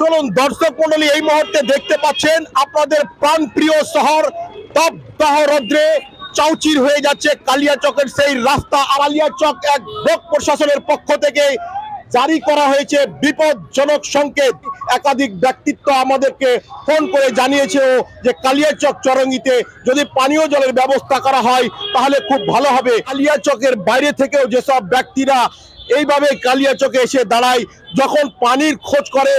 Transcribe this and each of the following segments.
চলুন দর্শক মন্ডলী এই মুহূর্তে দেখতে পাচ্ছেন আপনাদের প্রাণপ্রিয় শহর তপদাহ রৌদ্রে চাউচির হয়ে যাচ্ছে কালিয়াচকের সেই রাস্তা। আড়ালিয়া চক এক ব্লক প্রশাসনের পক্ষ থেকে জারি করা হয়েছে বিপজ্জনক সংকেত। একাধিক ব্যক্তিত্ব আমাদেরকে ফোন করে জানিয়েছে ও যে কালিয়াচক চরঙ্গিতে যদি পানীয় জলের ব্যবস্থা করা হয়, তাহলে খুব ভালো হবে। কালিয়াচকের বাইরে থেকেও যেসব ব্যক্তিরা এইভাবে কালিয়াচকে এসে দাঁড়ায়, যখন পানির খোঁজ করে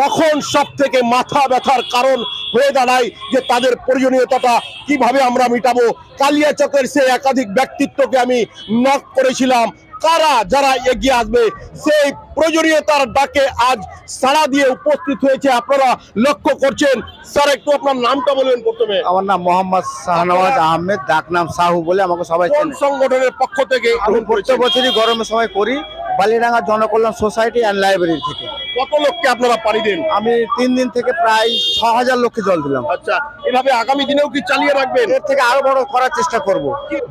তখন সব থেকে মাথা ব্যথার কারণ হয়ে দাঁড়ায় যে তাদের প্রয়োজনীয়তাটা কীভাবে আমরা মিটাবো। কালিয়া কালিয়াচকের সে একাধিক ব্যক্তিত্বকে আমি নক করেছিলাম। কারা যারা এগিয়ে আসবে সেই প্রয়োজনীয়তার ডাকে আজ সাড়া দিয়ে উপস্থিত হয়েছে। আপনারা লক্ষ্য করছেন স্যার একটু আপনার নামটা বলবেন প্রথমে। আমার নাম মোহাম্মদ শাহনওয়াজ আহমেদ ডাক নাম সাহু বলে আমাকে সবাই সংগঠনের পক্ষ থেকে প্রত্যেক বছরই গরমের সময় করি Balidanga Janakalyan society and library থেকে। কত লোককে আপনারা পাড়ি দেন? আমি তিন দিন থেকে প্রায় ছ হাজার লোককে জল দিলাম। আচ্ছা এভাবে আগামী দিনেও কি চালিয়ে রাখবেন? এর থেকে আরও বড় করার চেষ্টা করব।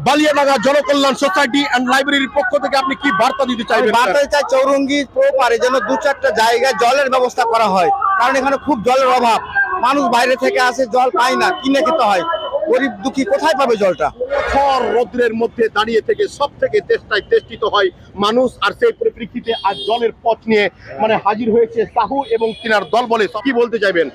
বালিয়াডাঙ্গা জনকল্যাণ সোসাইটি অ্যান্ড লাইব্রেরির পক্ষ থেকে আপনি কি বার্তা দিতে চাইবেন বার্তায় চাই চৌরঙ্গি পারে যেন দু চারটা জায়গায় জলের ব্যবস্থা করা হয় কারণ এখানে খুব জলের অভাব। মানুষ বাইরে থেকে আসে জল পায় না কিনে খেতে হয়। গরিব দুঃখী কোথায় পাবে জলটা? খর রৌদ্রের মধ্যে দাঁড়িয়ে থেকে সব থেকে চেষ্টায় চেষ্টিত হয় মানুষ আর সেই পরিপ্রেক্ষিতে আজ জলের পথ নিয়ে মানে হাজির হয়েছে সাহু এবং তিনার দল বলে কি বলতে চাইবেন?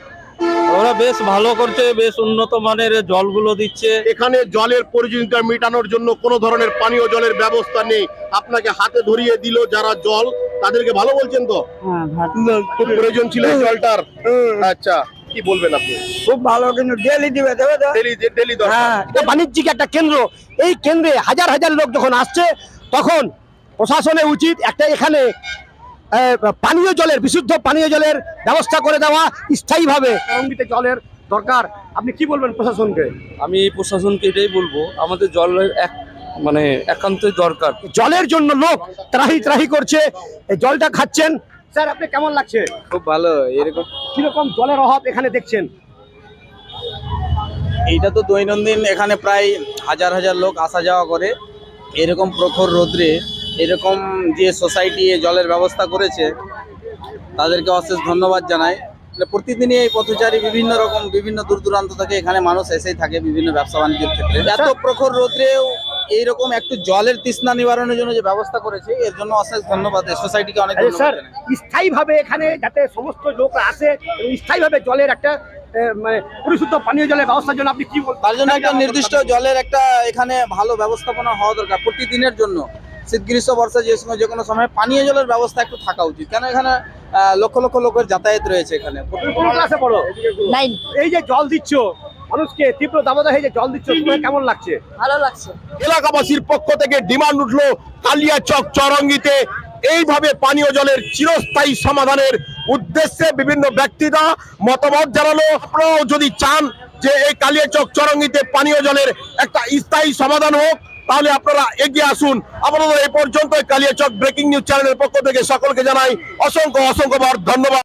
ওরা বেশ ভালো করছে বেশ উন্নত মানের জলগুলো দিচ্ছে। এখানে জলের প্রয়োজনীয়তা মেটানোর জন্য কোনো ধরনের পানীয় জলের ব্যবস্থা নেই। আপনাকে হাতে ধরিয়ে দিল যারা জল তাদেরকে ভালো বলছেন তো? প্রয়োজন ছিল এই জলটার। আচ্ছা। কি বলবেন আপনি? খুব ভালো কিন্তু ডেলি দিবে দেবে তো। ডেলি ডেলি হ্যাঁ এটা বাণিজ্যিক একটা কেন্দ্র। এই কেন্দ্রে হাজার হাজার লোক যখন আসছে তখন প্রশাসনের উচিত একটা এখানে পানীয় জলের বিশুদ্ধ পানীয় জলের ব্যবস্থা করে দেওয়া স্থায়ীভাবে। জলের দরকার। আপনি কি বলবেন প্রশাসনকে? আমি প্রশাসনকে এটাই বলব আমাদের জলের এক মানে একান্তই দরকার। জলের জন্য লোক ত্রাহি ত্রাহি করছে এই জলটা খাচ্ছেন স্যার আপনি কেমন লাগছে? খুব ভালো এরকম কীরকম জলের অভাব এখানে দেখছেন? এইটা তো দৈনন্দিন এখানে প্রায় হাজার হাজার লোক আসা যাওয়া করে। এরকম প্রখর রোদ্রে এরকম যে সোসাইটি জলের ব্যবস্থা করেছে তাদেরকে অশেষ ধন্যবাদ জানাই। মানে প্রতিদিনই এই পথচারী বিভিন্ন রকম বিভিন্ন দূর দূরান্ত থেকে এখানে মানুষ এসেই থাকে বিভিন্ন ব্যবসা বাণিজ্যের ক্ষেত্রে এত প্রখর রোদ্রেও এইরকম একটু জলের তৃষ্ণা নিবারণের জন্য যে ব্যবস্থা করেছে এর জন্য অশেষ ধন্যবাদ। সোসাইটিকে অনেক স্যার। স্থায়ীভাবে এখানে যাতে সমস্ত লোকরা আসে স্থায়ীভাবে জলের একটা মানে পরিশুদ্ধ পানীয় জলের ব্যবস্থার জন্য আপনি কি বলবেন তার জন্য একটা নির্দিষ্ট জলের একটা এখানে ভালো ব্যবস্থাপনা হওয়া দরকার প্রতিদিনের জন্য। শীত গ্রীষ্ম বর্ষা যে সময় যে কোনো সময় পানীয় জলের ব্যবস্থা একটু থাকা উচিত। কেন এখানে লক্ষ লক্ষ লোকের যাতায়াত রয়েছে এখানে। এই যে জল দিচ্ছ মানুষকে তীব্র দাবদাহে যে জল দিচ্ছ তোমার কেমন লাগছে? ভালো লাগছে। এলাকাবাসীর পক্ষ থেকে ডিমান্ড উঠল কালিয়াচক চরঙ্গিতে। এইভাবে পানীয় জলের চিরস্থায়ী সমাধানের উদ্দেশ্যে বিভিন্ন ব্যক্তিরা মতামত জানালো। আপনারাও যদি চান যে এই কালিয়াচক চরঙ্গিতে পানীয় জলের একটা স্থায়ী সমাধান হোক তাহলে আপনারা এগিয়ে আসুন। আপাতত এই পর্যন্ত কালিয়াচক ব্রেকিং নিউজ চ্যানেলের পক্ষ থেকে সকলকে জানাই অসংখ্য অসংখ্যবার ধন্যবাদ।